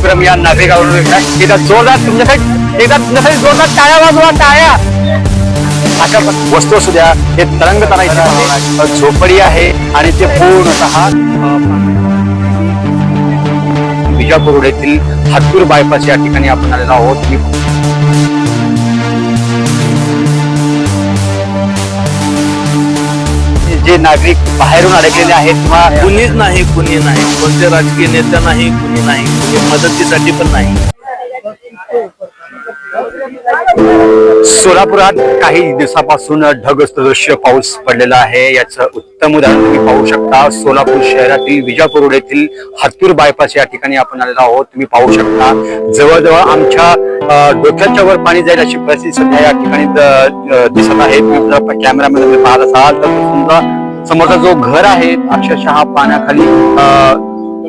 उपक्रम या नागरिकावरून एकदा जोरदार तुमच्यासाठी एकदा तुमच्यासाठी जोरदार टाळ्या वाजवा टाळ्या. अशा वस्तू असू द्या हे तरंगताना इथे झोपडी आहे आणि ते पूर्णतः विजापूर येथील हातूर बायपास या ठिकाणी आपण आलेलो आहोत. जे नागरिक बाहेरून अडकलेले आहेत किंवा कुणीच नाही कुणी नाही. कोणते राजकीय नेता नाही कुणी नाही. कुणी मदतीसाठी पण नाही. सोलापुरात काही दिवसापासून ढगसदृश्य पाऊस पडलेला आहे. याचं उत्तम उदाहरण तुम्ही पाहू शकता. सोलापूर शहरातील विजापूर रोड येथील हातूर बायपास या ठिकाणी आपण आलेलो आहोत. तुम्ही पाहू शकता. जवळजवळ आमच्या डोक्याच्या वर पाणी जाईल अशी परिस्थिती सध्या या ठिकाणी दिसत आहे. तुम्ही कॅमेरामध्ये तुम्ही पाहत असाल तर समजा समोरचा जो घर आहे अक्षरशः पाण्याखाली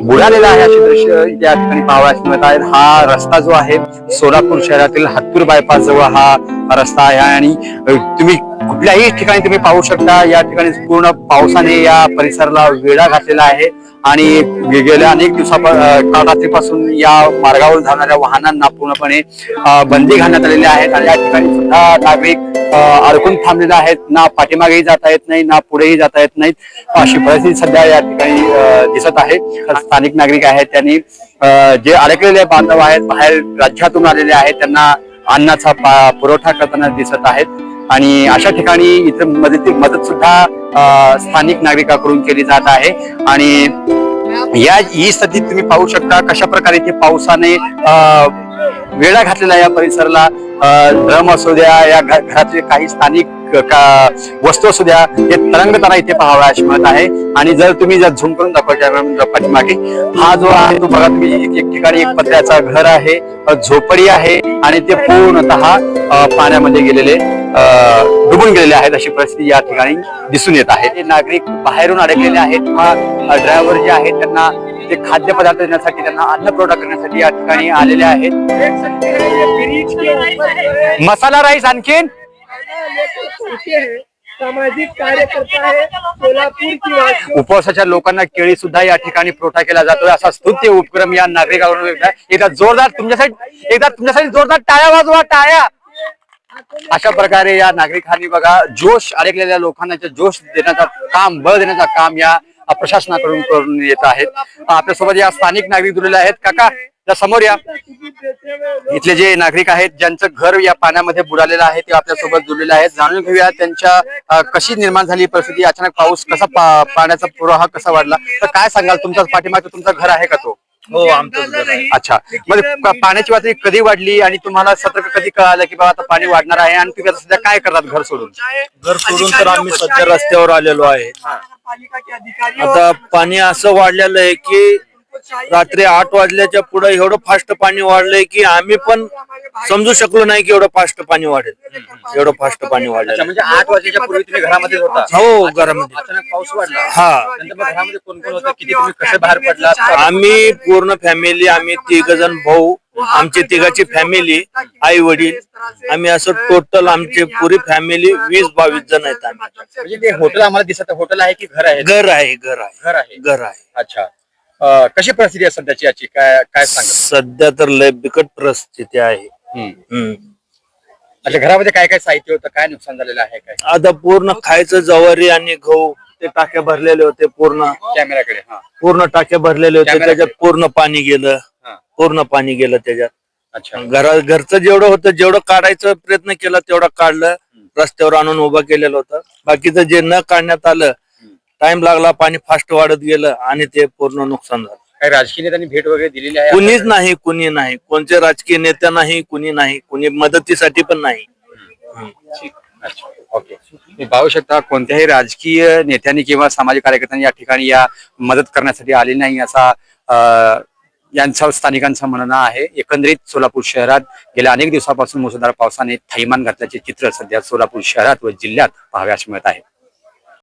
बुडालेला आहे असे दृश्य या ठिकाणी पाहावयास मिळत आहेत हा रस्ता जो आहे सोलापूर शहरातील हत्तूर बायपास जवळ हा रस्ता आहे आणि तुम्ही कुठल्याही ठिकाणी तुम्ही पाहू शकता या ठिकाणी पूर्ण पावसाने या परिसराला वेढा घातलेला आहे आणि गेल्या अनेक दिवसा रात्रीपासून या मार्गावर धावणाऱ्या वाहनांना पूर्णपणे बंदी घालण्यात आलेली आहे. आणि या ठिकाणी सुद्धा नागरिक अडकून थांबलेले आहेत. ना पाठीमागेही जाता येत नाही ना पुढेही जाता येत नाहीत. अशी परिस्थिती सध्या या ठिकाणी दिसत आहे. स्थानिक नागरिक आहेत त्यांनी जे अडकलेले बांधव आहेत बाहेर राज्यातून आलेले आहेत त्यांना अन्नाचा पुरवठा करताना दिसत आहेत. आणि अशा ठिकाणी इथं मदत मदत सुद्धा स्थानिक नागरिकाकडून केली जात आहे. आणि या ही स्थिती तुम्ही पाहू शकता कशा प्रकारे ते पावसाने वेढा वेळा घातलेला या परिसराला. ड्रम असू द्या या घरातले काही स्थानिक का वस्तू असू द्या हे तरंगताना इथे पाहावयास मिळत आहे. आणि जर तुम्ही जर झूम करून दाखवायच्या म्हणजे पाठीमागे हा जो आहे तो बघा तुम्ही एक ठिकाणी एक पत्र्याचा घर आहे झोपडी आहे आणि ते पूर्णतः पाण्यामध्ये गेलेले डुबून गेलेले आहेत अशी परिस्थिती या ठिकाणी दिसून येत आहे. हे नागरिक बाहेरून अडकलेले आहेत किंवा ड्रायव्हर जे आहेत त्यांना ते खाद्यपदार्थ देण्यासाठी त्यांना अन्न पुरवठा करण्यासाठी या ठिकाणी आलेले आहेत. मसाला राईस आणखीन? सामाजिक कार्यकर्ता उपवासाच्या लोकांना केळी सुद्धा या ठिकाणी पुरवठा केला जातोय. असा स्तुत्य उपक्रम या नागरिकांवर एकदा जोरदार तुमच्यासाठी एकदा तुमच्यासाठी जोरदार टाळ्या वाजवा टाळ्या! अशा प्रकारे या नागरिकांनी बघा जोश अडकलेल्या लोकांना जोश देण्याचा काम बळ देण्याचा काम या प्रशासनाकडून करून येत आहेत. आपल्यासोबत या स्थानिक नागरिक जुळलेले आहेत. काका त्या समोर या. इथले जे नागरिक आहेत ज्यांचं घर या पाण्यामध्ये बुडालेलं आहे ते आपल्यासोबत जुळलेले आहेत. जाणून घेऊया त्यांच्या कशी निर्माण झाली परिस्थिती? अचानक पाऊस कसा पा- पाण्याचा प्रवाह कसा वाढला? तर काय सांगाल? तुमच्या पाठीमागे तुमचं घर आहे का तो? हो आमचं. अच्छा. प- पाण्याची पातळी कधी वाढली आणि तुम्हाला सतर्क कधी कळालं की बाबा आता पाणी वाढणार आहे? आणि तुम्ही आता सध्या काय करतात घर सोडून? घर सोडून तर आम्ही सध्या रस्त्यावर आलेलो आहे. आता पाणी असं वाढलेलं आहे की रात्री आठ वाजल्याच्या पुढे एवढं फास्ट पाणी वाढलंय की आम्ही पण समजू शकलो नाही की एवढं फास्ट पाणी वाढेल. एवढं फास्ट पाणी वाढेल म्हणजे आठ वाजेच्या पूर्वी तुम्ही घरामध्ये होता? हो घरामध्ये. अचानक पाऊस वाढला. हा. नंतर मग घरामध्ये कोण कोण होतं? किती तुम्ही कसे बाहेर पडला आम्ही पूर्ण फॅमिली आम्ही तिघ जण भाऊ आमची तिघाची फॅमिली आई वडील आम्ही असं टोटल आमची पुरी फॅमिली वीस बावीस जण आहेत आम्ही. म्हणजे ते हॉटेल आम्हाला दिसत हॉटेल आहे की घर आहे? घर आहे घर आहे. घर आहे. घर आहे. अच्छा. अं, कशी परिस्थिती आहे सध्याची याची? काय काय सांगा सध्या तर लय बिकट परिस्थिती आहे. हम्म. अच्छा घरामध्ये काय काय साहित्य होतं? काय नुकसान झालेलं आहे काय? आता पूर्ण खायचं जवारी आणि गहू ते टाक्या भरलेले होते पूर्ण. कॅमेराकडे हा. पूर्ण टाक्या भरलेले होते. त्याच्यात पूर्ण पाणी गेलं. हा. पूर्ण पाणी गेलं त्याच्यात. अच्छा. घरा घरचं जेवढं होतं जेवढं काढायचं प्रयत्न केला तेवढं काढलं. रस्त्यावर आणून उभं केलेलं होतं. बाकीचं जे न काढण्यात आलं टाइम लागला पाणी फास्ट वाढत गेलं आणि ते पूर्ण नुकसान झालं. काही राजकीय नेत्यांनी भेट वगैरे दिलेली आहे? कुणीच नाही कुणी नाही. कोणते राजकीय नेत्या नाही कुणी नाही. कुणी मदतीसाठी पण नाही. ओके. तुम्ही पाहू शकता कोणत्याही राजकीय नेत्यांनी किंवा सामाजिक कार्यकर्त्यांनी या ठिकाणी या मदत करण्यासाठी आले नाही असा यांच्यावर स्थानिकांचं म्हणणं आहे. एकंदरीत सोलापूर शहरात गेल्या अनेक दिवसापासून मुसळधार पावसाने थैमान घातल्याचे चित्र सध्या सोलापूर शहरात व जिल्ह्यात पाहाव्यास मिळत आहे.